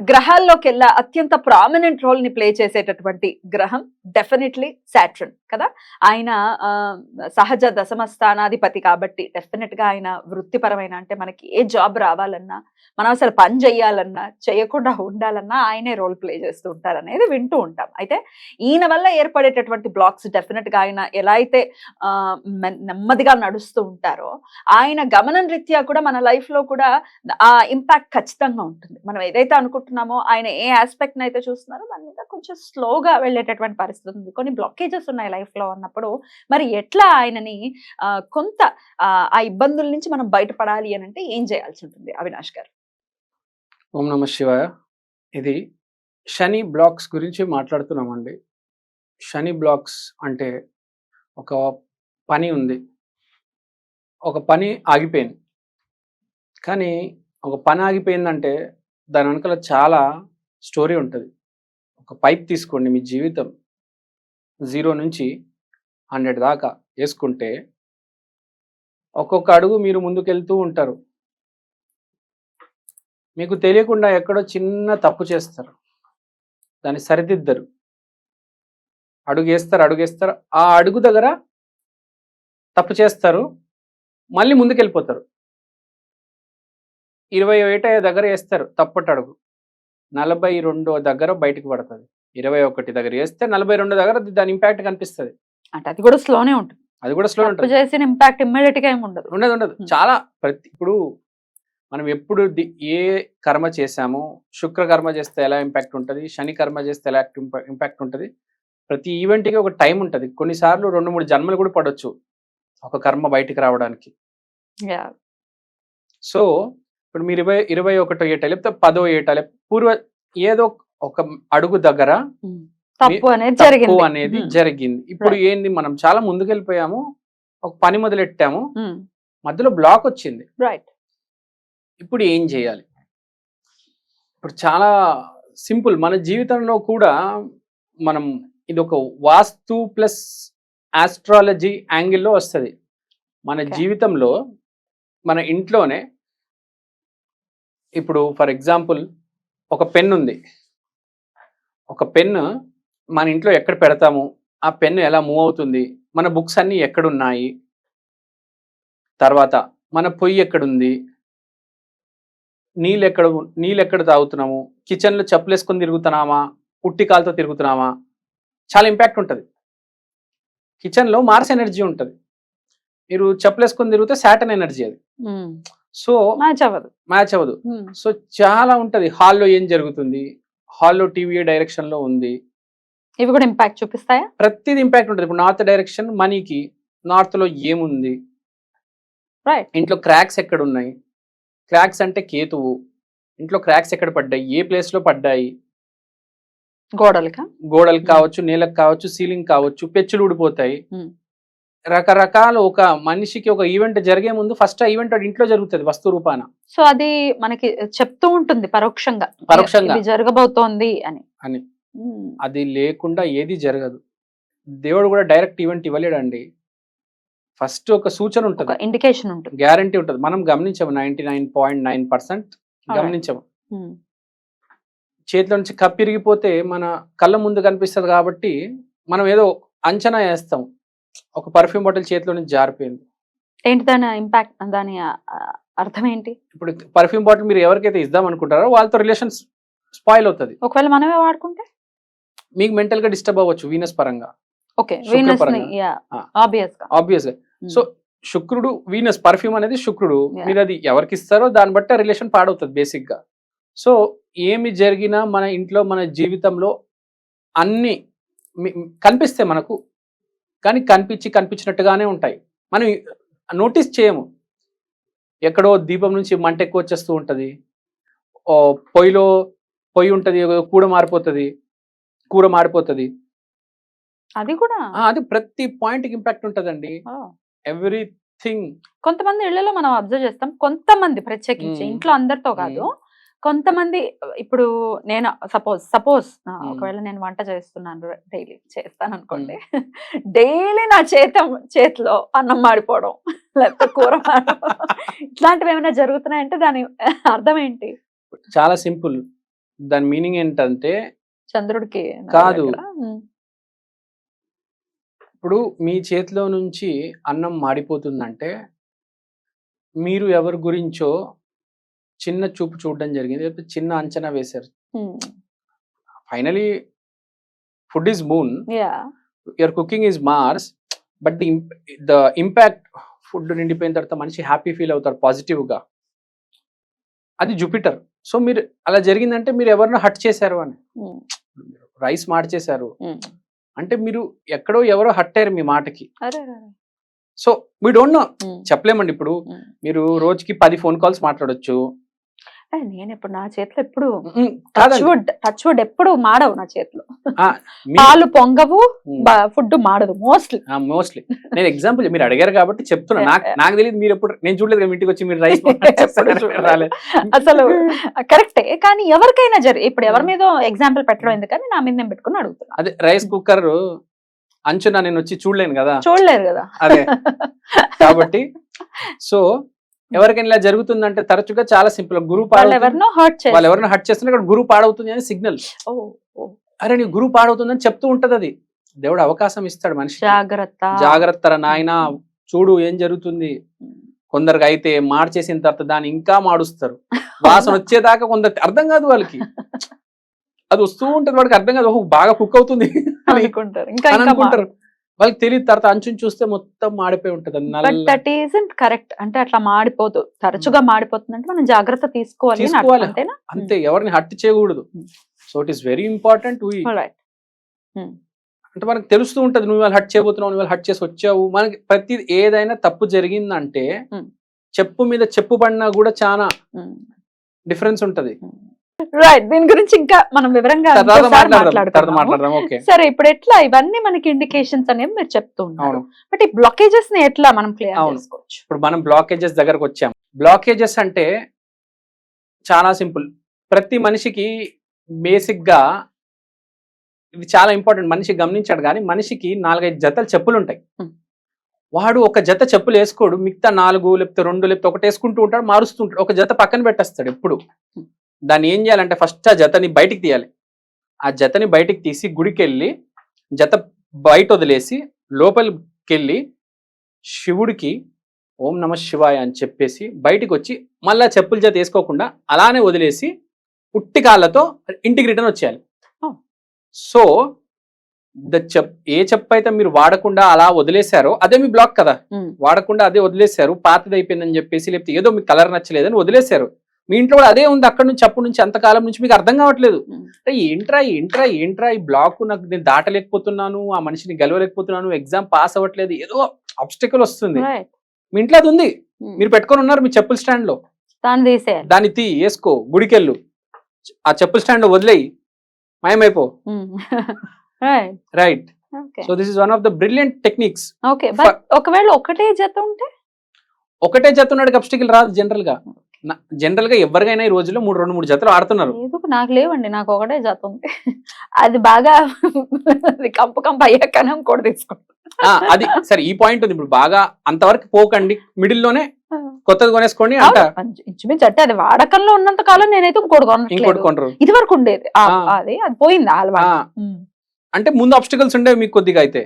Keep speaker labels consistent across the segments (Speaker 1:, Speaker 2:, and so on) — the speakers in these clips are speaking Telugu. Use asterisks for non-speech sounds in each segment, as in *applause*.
Speaker 1: గ్రహాల్లోకెల్లా అత్యంత ప్రామినెంట్ రోల్ని ప్లే చేసేటటువంటి గ్రహం డెఫినెట్లీ సాట్రన్ కదా? ఆయన ఆ, సహజ దశమ స్థానాధిపతి కాబట్టి డెఫినెట్గా ఆయన వృత్తిపరమైన అంటే మనకి ఏ జాబ్ రావాలన్నా మనం అసలు పని చేయాలన్నా చేయకుండా ఉండాలన్నా ఆయనే రోల్ ప్లే చేస్తూ ఉంటారు అనేది వింటూ ఉంటాం. అయితే ఈయన వల్ల ఏర్పడేటటువంటి బ్లాక్స్ డెఫినెట్గా ఆయన ఎలా అయితే నెమ్మదిగా నడుస్తూ ఉంటారో ఆయన గమనం రీత్యా కూడా మన లైఫ్లో కూడా ఆ ఇంపాక్ట్ ఖచ్చితంగా ఉంటుంది. మనం ఏదైతే అనుకుంటున్నామో ఆయన ఏ ఆస్పెక్ట్ అయితే చూస్తున్నారో దాని మీద కొంచెం స్లోగా వెళ్ళేటటువంటి పరిస్థితి ఉంది. కొన్ని బ్లాకేజెస్ ఉన్నాయి లైఫ్లో అన్నప్పుడు. మరి ఎట్లా ఆయనని కొంత ఆ, ఆ ఇబ్బందుల నుంచి మనం బయటపడాలి అని అంటే ఏం చేయాల్సి ఉంటుంది? అవినాష్ గారు.
Speaker 2: ఓం నమ శివాయ. ఇది శని బ్లాక్స్ గురించి మాట్లాడుతున్నామండి. శని బ్లాక్స్ అంటే ఒక పని ఉంది. ఒక పని ఆగిపోయింది. కానీ ఒక పని ఆగిపోయిందంటే దాని వెనకాల చాలా స్టోరీ ఉంటుంది. ఒక పైప్ తీసుకోండి మీ జీవితం. జీరో నుంచి హండ్రెడ్ దాకా వేసుకుంటే ఒక్కొక్క అడుగు మీరు ముందుకెళ్తూ ఉంటారు. మీకు తెలియకుండా ఎక్కడో చిన్న తప్పు చేస్తారు. దాన్ని సరిదిద్దరు. అడుగు వేస్తారు అడుగు వేస్తారు. ఆ అడుగు దగ్గర తప్పు చేస్తారు. మళ్ళీ ముందుకెళ్ళిపోతారు. ఇరవై ఏట దగ్గర వేస్తారు తప్పటి అడుగు. నలభై రెండో దగ్గర బయటకు పడుతుంది. ఇరవై ఒకటి దగ్గర వేస్తే నలభై రెండు దగ్గర దాని ఇంపాక్ట్ కనిపిస్తుంది.
Speaker 1: అంటే అది కూడా స్లోనే ఉంటుంది.
Speaker 2: అది కూడా స్లో ఉంటుంది.
Speaker 1: చేసిన ఇంపాక్ట్ ఇమ్మీడియట్గా ఉండదు.
Speaker 2: ఉండదు ఉండదు. చాలా ప్రతి ఇప్పుడు మనం ఎప్పుడు ఏ కర్మ చేశామో శుక్ర కర్మ చేస్తే ఎలా ఇంపాక్ట్ ఉంటుంది శని కర్మ చేస్తే ఎలా ఇంపాక్ట్ ఉంటుంది ప్రతి ఈవెంట్కి ఒక టైం ఉంటుంది. కొన్నిసార్లు రెండు మూడు జన్మలు కూడా పడవచ్చు ఒక కర్మ బయటికి రావడానికి. సో ఇప్పుడు మీరు ఇరవై ఇరవై ఒకటో ఏట లేకపోతే పదో ఏట లేకపోతే పూర్వ ఏదో ఒక అడుగు దగ్గర.
Speaker 1: తప్పు అనేది జరిగింది
Speaker 2: అనేది. జరిగింది ఇప్పుడు ఏంది మనం చాలా ముందుకెళ్ళిపోయాము ఒక పని మొదలెట్టాము. మధ్యలో బ్లాక్ వచ్చింది
Speaker 1: రైట్
Speaker 2: ఇప్పుడు ఏం చేయాలి ఇప్పుడు చాలా సింపుల్ మన జీవితంలో కూడా మనం ఇది ఒక వాస్తు ప్లస్ ఆస్ట్రాలజీ యాంగిల్లో వస్తుంది మన. జీవితంలో మన ఇంట్లోనే ఇప్పుడు ఫర్ ఎగ్జాంపుల్ ఒక పెన్ ఉంది. ఒక పెన్ను మన ఇంట్లో ఎక్కడ పెడతాము? ఆ పెన్ ఎలా మూవ్ అవుతుంది? మన బుక్స్ అన్నీ ఎక్కడున్నాయి? తర్వాత మన పొయ్యి ఎక్కడుంది? నీళ్ళు ఎక్కడ నీళ్ళు ఎక్కడ తాగుతున్నాము? కిచెన్లో చెప్పులు వేసుకొని తిరుగుతున్నామా? ఉట్టి కాలుతో తిరుగుతున్నామా? చాలా ఇంపాక్ట్ ఉంటుంది. కిచెన్లో మార్స్ ఎనర్జీ ఉంటుంది. మీరు చెప్పులు వేసుకొని తిరిగితే శాటన్ ఎనర్జీ అది. సో
Speaker 1: మ్యాచ్ అవ్వదు
Speaker 2: మ్యాచ్ అవ్వదు. సో చాలా ఉంటుంది. హాల్లో ఏం జరుగుతుంది? హాల్లో టీవీ డైరెక్షన్లో ఉంది.
Speaker 1: ఇవి కూడా ఇంపాక్ట్ చూపిస్తాయా?
Speaker 2: ప్రతిది ఇంపాక్ట్ ఉంటుంది. ఇప్పుడు నార్త్ డైరెక్షన్ మనీకి నార్త్లో ఏముంది?
Speaker 1: రైట్.
Speaker 2: ఇంట్లో క్రాక్స్ ఎక్కడ ఉన్నాయి క్రాక్స్ అంటే కేతువు. ఇంట్లో క్రాక్స్ ఎక్కడ పడ్డాయి? ఏ ప్లేస్లో పడ్డాయి?
Speaker 1: గోడలకా?
Speaker 2: గోడలకు కావచ్చు నేలకు కావచ్చు సీలింగ్ కావచ్చు పెచ్చులు ఊడిపోతాయి. రకరకాల ఒక మనిషికి ఒక ఈవెంట్ జరిగే ముందు ఫస్ట్ ఆ ఈవెంట్ ఇంట్లో జరుగుతుంది వస్తు రూపాన.
Speaker 1: సో అది మనకి చెప్తూ ఉంటుంది పరోక్షంగా.
Speaker 2: పరోక్షంగా.
Speaker 1: జరగబోతోంది అని.
Speaker 2: అని. అది లేకుండా ఏది జరగదు. దేవుడు కూడా డైరెక్ట్ ఈవెంట్ ఇవ్వలేడండి. ఫస్ట్ ఒక సూచన ఉంటుంది.
Speaker 1: ఇండికేషన్ ఉంటుంది.
Speaker 2: గ్యారంటీ ఉంటుంది. మనం గమనించాము ninety nine point nine percent గమనించాము. చేతిలో నుంచి కప్పిరిగిపోతే మన కళ్ళ ముందు కనిపిస్తుంది కాబట్టి మనం ఏదో అంచనా వేస్తాం. ఒక పర్ఫ్యూమ్ బాటిల్ చేతిలో నుంచి జారిపోయింది.
Speaker 1: ఏంటి దాని ఇంపాక్ట్ దాని ఆ, ఆ, అర్థం ఏంటి?
Speaker 2: ఇప్పుడు పర్ఫ్యూమ్ బాటిల్ మీరు ఎవరికైతే ఇద్దాం అనుకుంటారో వాళ్ళతో రిలేషన్స్ స్పాయిల్ అవుతుంది.
Speaker 1: ఒకవేళ మనమే వాడుకుంటే?
Speaker 2: మీకు మెంటల్గా డిస్టర్బ్ అవ్వచ్చు వీనస్ పరంగా.
Speaker 1: Okay Venus.
Speaker 2: ఆ.
Speaker 1: ఆబ్వియస్గా.
Speaker 2: Obvious
Speaker 1: hmm.
Speaker 2: సో శుక్రుడు వీనస్ పర్ఫ్యూమ్ అనేది శుక్రుడు. మీరు అది ఎవరికి ఇస్తారో దాన్ని బట్టి రిలేషన్ పాడవుతుంది బేసిక్గా. సో ఏమి జరిగినా మన ఇంట్లో మన జీవితంలో అన్ని కనిపిస్తాయి మనకు. కానీ కనిపించి కనిపించినట్టుగానే ఉంటాయి. మనం నోటీస్ చేయము. ఎక్కడో దీపం నుంచి మంట ఎక్కువ వచ్చేస్తూ ఉంటుంది. పొయ్యిలో పొయ్యి ఉంటుంది కూడ మారిపోతుంది కూర మాడిపోతుంది
Speaker 1: అది కూడా?
Speaker 2: అది ప్రతి పాయింట్కి ఇంపాక్ట్ ఉంటదండి. ఎవ్రీథింగ్.
Speaker 1: కొంతమంది ఇళ్ళలో మనం అబ్జర్వ్ చేస్తాం. కొంతమంది ప్రత్యేకించి. ఇంట్లో అందరితో కాదు. కొంతమంది ఇప్పుడు నేను సపోజ్ సపోజ్. ఒకవేళ నేను వంట చేస్తున్నాను డైలీ చేస్తాను అనుకోండి *laughs* డైలీ నా చేత చేతిలో అన్నం మాడిపోవడం లేకపోతే కూర మాడిపోవడం *laughs* ఇట్లాంటివి ఏమైనా జరుగుతున్నాయంటే దాని అర్థం ఏంటి?
Speaker 2: చాలా సింపుల్. దాని మీనింగ్ ఏంటంటే
Speaker 1: చంద్రుడికి
Speaker 2: కాదు. ఇప్పుడు మీ చేతిలో నుంచి అన్నం మాడిపోతుందంటే మీరు ఎవరి గురించో చిన్న చూపు చూడడం జరిగింది. లేకపోతే చిన్న అంచనా వేశారు. Finally food is moon. Your cooking is Mars. But the the impact food నిండిపోయిన తర్వాత మనిషి హ్యాపీ ఫీల్ అవుతారు positive గా అది జూపిటర్. సో మీరు అలా జరిగిందంటే మీరు ఎవరినో హట్ చేశారు అని. రైస్ మార్చేశారు. అంటే మీరు ఎక్కడో ఎవరో హట్ అయ్యారు మీ మాటకి. So we don't know. చెప్పలేమండి ఇప్పుడు. మీరు రోజుకి పది ఫోన్ కాల్స్ మాట్లాడొచ్చు.
Speaker 1: నేను ఇప్పుడు నా చేతిలో ఎప్పుడు టచ్
Speaker 2: కాదండి.
Speaker 1: వుడ్ టచ్ వుడ్ ఎప్పుడు మాడవు నా చేతిలో. *laughs* పాలు పొంగవు. ఫుడ్ మాడదు మోస్ట్లీ
Speaker 2: మోస్ట్లీ నేను ఎగ్జాంపుల్ మీరు అడిగారు కాబట్టి చెప్తున్నా. *laughs* నాకు. నాకు తెలియదు మీరు ఎప్పుడు నేను చూడలేదు ఇంటికి వచ్చి మీరు రైస్ *laughs*
Speaker 1: ఎప్పుడు అసలు కరెక్టే కానీ ఎవరికైనా జరి ఇప్పుడు ఎవరి మీద ఎగ్జాంపుల్ పెట్టడం ఎందుకని నా మీద నేను పెట్టుకుని అడుగుతున్నా.
Speaker 2: అదే రైస్ కుక్కర్ అంచున నేను వచ్చి చూడలేను కదా.
Speaker 1: చూడలేరు కదా.
Speaker 2: అదే. కాబట్టి సో ఎవరికైనా ఇలా జరుగుతుందంటే తరచుగా చాలా సింపుల్. గురువు
Speaker 1: వాళ్ళు ఎవరినో హర్ట్
Speaker 2: వాళ్ళు
Speaker 1: చేస్తారు
Speaker 2: ఎవరైనా హట్ చేస్తున్నా ఇక్కడ గురువు పాడవుతుంది అని సిగ్నల్ అరే నీ గురువు పాడవుతుందని చెప్తూ ఉంటది అది. దేవుడు అవకాశం ఇస్తాడు మనిషి
Speaker 1: జాగ్రత్త.
Speaker 2: జాగ్రత్త నాయన చూడు ఏం జరుగుతుంది. కొందరికి అయితే మార్చేసిన తర్వాత దాన్ని ఇంకా మాడుస్తారు. వాసన వచ్చేదాకా కొందరికి అర్థం కాదు వాళ్ళకి. *laughs* అది వస్తూ ఉంటుంది వాడికి అర్థం కాదు. బాగా కుక్ అవుతుంది. అని
Speaker 1: అనుకుంటారు.
Speaker 2: వాళ్ళకి తెలియదు తర్వాత అంచుని చూస్తే మొత్తం మాడిపోయి ఉంటది.
Speaker 1: దట్ ఈజంట్ కరెక్ట్ అంటే అట్లా మాడిపోదు. తరచుగా మాడిపోతుంది అంటే మనం జాగ్రత్త తీసుకోవాలి
Speaker 2: అంతే ఎవరిని హట్ చేయకూడదు.
Speaker 1: Hmm.
Speaker 2: So it is very important. అంటే మనకు తెలుస్తూ ఉంటది నువ్వు వాళ్ళు హట్ చేయబోతున్నావు నువ్వు హట్ చేసి వచ్చావు. మనకి ప్రతి ఏదైనా తప్పు జరిగిందంటే
Speaker 1: Hmm.
Speaker 2: చెప్పు మీద చెప్పు పడినా కూడా చాలా
Speaker 1: Hmm.
Speaker 2: డిఫరెన్స్ ఉంటది.
Speaker 1: రైట్ దీని గురించి ఇంకా మనం వివరంగా సరే ఇప్పుడు ఎట్లా? ఇవన్నీ మనకి ఇండికేషన్స్ అనేవి మీరు చెప్తూ ఉన్నారు. బట్ ఈ బ్లాకేజెస్ని ఎట్లా మనం క్లియర్. చేసుకోవచ్చు?
Speaker 2: ఇప్పుడు మనం బ్లాకేజెస్ దగ్గరకు వచ్చాం. బ్లాకేజెస్ అంటే చాలా సింపుల్ ప్రతి మనిషికి బేసిక్గా ఇది చాలా ఇంపార్టెంట్ మనిషి గమనించాడు కానీ మనిషికి నాలుగైదు జతలు చెప్పులు ఉంటాయి. వాడు ఒక జత చెప్పులు వేసుకోడు. మిగతా నాలుగు లేకపోతే రెండు లేకపోతే ఒకటి వేసుకుంటూ ఉంటాడు మారుస్తూ ఉంటాడు. ఒక జత పక్కన పెట్టేస్తాడు ఎప్పుడు. దాన్ని ఏం చేయాలంటే ఫస్ట్ ఆ జతని బయటికి తీయాలి ఆ జతని బయటికి తీసి గుడికి వెళ్ళి జత బయట వదిలేసి లోపలికి వెళ్ళి శివుడికి ఓం నమ శివాయ అని చెప్పేసి బయటికి వచ్చి మళ్ళా చెప్పుల జత వేసుకోకుండా అలానే వదిలేసి ఉట్టి కాళ్ళతో ఇంటికి రిటర్న్ వచ్చేయాలి. సో ద చెప్ ఏ చెప్పు అయితే మీరు వాడకుండా అలా వదిలేశారో అదే మీ బ్లాక్ కదా. వాడకుండా అదే వదిలేశారు పాతది అయిపోయిందని చెప్పేసి లేకపోతే ఏదో మీకు కలర్ నచ్చలేదని వదిలేశారు మీ ఇంట్లో కూడా అదే ఉంది అక్కడ నుంచి అప్పటి నుంచి అంతకాలం నుంచి మీకు అర్థం కావట్లేదు. అంటే ఏంట్రా ఏంట్రా ఏంట్రా ఈ బ్లాక్ నాకు నేను దాటలేకపోతున్నాను ఆ మనిషిని గెలవలేకపోతున్నాను ఎగ్జామ్ పాస్ అవ్వట్లేదు ఏదో ఆబ్స్టికల్ వస్తుంది. మీ ఇంట్లో అది ఉంది. మీరు పెట్టుకొని ఉన్నారు మీ చెప్పుల స్టాండ్లో.
Speaker 1: దాన్ని
Speaker 2: తీ వేసుకో గుడికెళ్ళు. ఆ చెప్పుల స్టాండ్లో వదిలేయి. మాయమైపో.
Speaker 1: Right
Speaker 2: so this is one of the brilliant techniques
Speaker 1: okay ఒకవేళ ఒకటే జత ఉంటే?
Speaker 2: ఒకటే జత ఉన్నాడు అబ్స్టికల్ రాదు జనరల్గా. జనరల్గా ఎవరికైనా ఈ రోజుల్లో మూడు రెండు మూడు జతలు ఆడుతున్నారు.
Speaker 1: నాకు లేవండి నాకు ఒకటే జత ఉంది. అది బాగా అది కంపు కంపు అయ్యాకనే కూడా తీసుకుంటాం
Speaker 2: అది సరే ఈ పాయింట్ ఉంది. ఇప్పుడు బాగా అంతవరకు పోకండి. మిడిల్లోనే కొత్తది కొనేసుకోండి అంట.
Speaker 1: ఇంచుమించు అంటే అది వాడకంలో ఉన్నంత కాలం నేనైతే ఇంకోటి కొనట్లేదు. ఇది వరకు ఉండేది. అది అది పోయింది
Speaker 2: అంటే ముందు అబ్స్టికల్స్ ఉండేవి మీకు కొద్దిగా అయితే.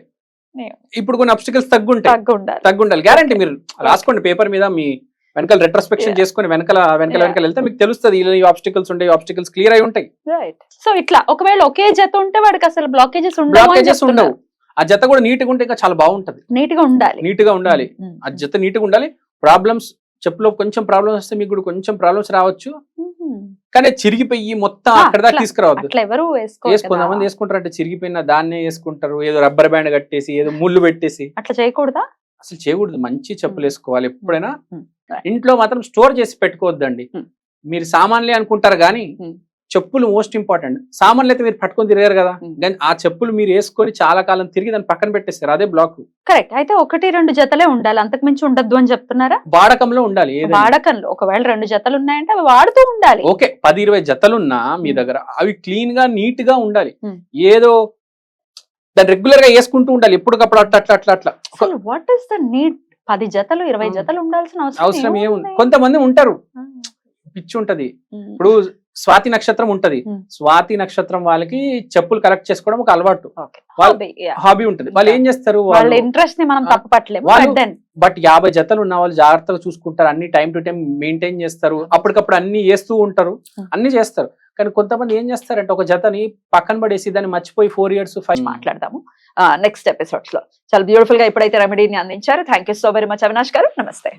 Speaker 2: ఇప్పుడు కొన్ని అబ్స్టికల్స్ తగ్గుంటాయి. తగ్గుండాలి. గ్యారంటీ మీరు రాసుకోండి. పేపర్ మీద మీ వెనకాల రెట్రోస్పెక్షన్. చేసుకొని వెనకాల వెనకాల. వెనకాల వెళ్తే మీకు తెలుస్తుంది ఈ ఆబ్స్టికల్స్ ఉంటాయి ఆబ్స్టికల్స్ క్లియర్ అయి ఉంటాయి.
Speaker 1: రైట్ సో ఇట్లా ఒకవేళ ఒకే జత ఉంటే వాడికి అసలు బ్లాకేజెస్
Speaker 2: బ్లాకేజెస్ ఉండవు. ఆ జత కూడా నీట్గా ఉంటే ఇంకా చాలా బాగుంటది.
Speaker 1: నీట్గా ఉండాలి.
Speaker 2: నీట్గా ఉండాలి
Speaker 1: ఉమ్,
Speaker 2: ఆ జత నీట్గా ఉండాలి. ప్రాబ్లమ్స్ చెప్పులో కొంచెం ప్రాబ్లమ్స్ వస్తే మీకు కూడా కొంచెం ప్రాబ్లమ్స్ రావచ్చు.
Speaker 1: ఉమ్.
Speaker 2: కానీ చిరిగిపోయి మొత్తం
Speaker 1: ఆ,
Speaker 2: అక్కడ దాకా తీసుకురావద్దు.
Speaker 1: అట్లా ఎవరు వేసుకోరు
Speaker 2: వేసుకుందాం
Speaker 1: కదా.
Speaker 2: మంది వేసుకుంటారు అంటే చిరిగిపోయిన దాన్నే వేసుకుంటారు. ఏదో రబ్బర్ బ్యాండ్ కట్టేసి ఏదో ముళ్ళు పెట్టేసి.
Speaker 1: అట్లా చేయకూడదా?
Speaker 2: అసలు చేయకూడదు మంచి చెప్పులు వేసుకోవాలి ఎప్పుడైనా. ఇంట్లో మాత్రం స్టోర్ చేసి పెట్టుకోవద్దండి. మీరు సామాన్లే అనుకుంటారు కానీ. చెప్పులు మోస్ట్ ఇంపార్టెంట్ సామాన్లు అయితే మీరు పట్టుకొని తిరగారు కదా. కానీ ఆ చెప్పులు మీరు వేసుకొని చాలా కాలం తిరిగి దాన్ని పక్కన పెట్టేస్తారు అదే బ్లాక్
Speaker 1: కరెక్ట్ అయితే ఒకటి రెండు జతలే ఉండాలి అంతకు మించి ఉండద్దు అని చెప్తున్నారా
Speaker 2: వాడకంలో ఉండాలి.
Speaker 1: వాడకంలో ఒకవేళ రెండు జతలు ఉన్నాయంటే అవి వాడుతూ ఉండాలి
Speaker 2: ఓకే పది ఇరవై జతలున్నా మీ. దగ్గర అవి క్లీన్గా నీట్గా ఉండాలి. ఏదో దాన్ని రెగ్యులర్గా వేసుకుంటూ ఉండాలి ఎప్పటికప్పుడు అట్లా అట్లా అట్లా అట్లా
Speaker 1: వాట్ ఈస్ ద నీడ్ పది జతలు ఇరవై. జతలు ఉండాల్సిన
Speaker 2: అవసరం
Speaker 1: అవసరం
Speaker 2: ఏముంది? కొంతమంది ఉంటారు. పిచ్చి ఉంటది. ఇప్పుడు స్వాతి నక్షత్రం ఉంటది. స్వాతి నక్షత్రం వాళ్ళకి చెప్పులు కలెక్ట్ చేసుకోవడం ఒక అలవాటు. హాబీ ఉంటది. వాళ్ళు ఏం చేస్తారు?
Speaker 1: వాళ్ళ ఇంట్రెస్ట్ని మనం
Speaker 2: బట్ యాభై జతలు ఉన్న వాళ్ళు జాగ్రత్తగా చూసుకుంటారు. అన్ని టైం టు టైం మెయింటైన్ చేస్తారు. అప్పటికప్పుడు అన్ని వేస్తూ ఉంటారు. అన్ని చేస్తారు. కానీ కొంతమంది ఏం చేస్తారంటే ఒక జతని పక్కన పడేసి దాన్ని మర్చిపోయి ఫోర్ ఇయర్స్ ఫైవ్
Speaker 1: మాట్లాడదాము. నెక్స్ట్ ఎపిసోడ్స్లో. చాలా బ్యూటిఫుల్గా ఇప్పుడైతే రెమెడీని అందించారు. Thank you so very much Avinash గారు. నమస్తే.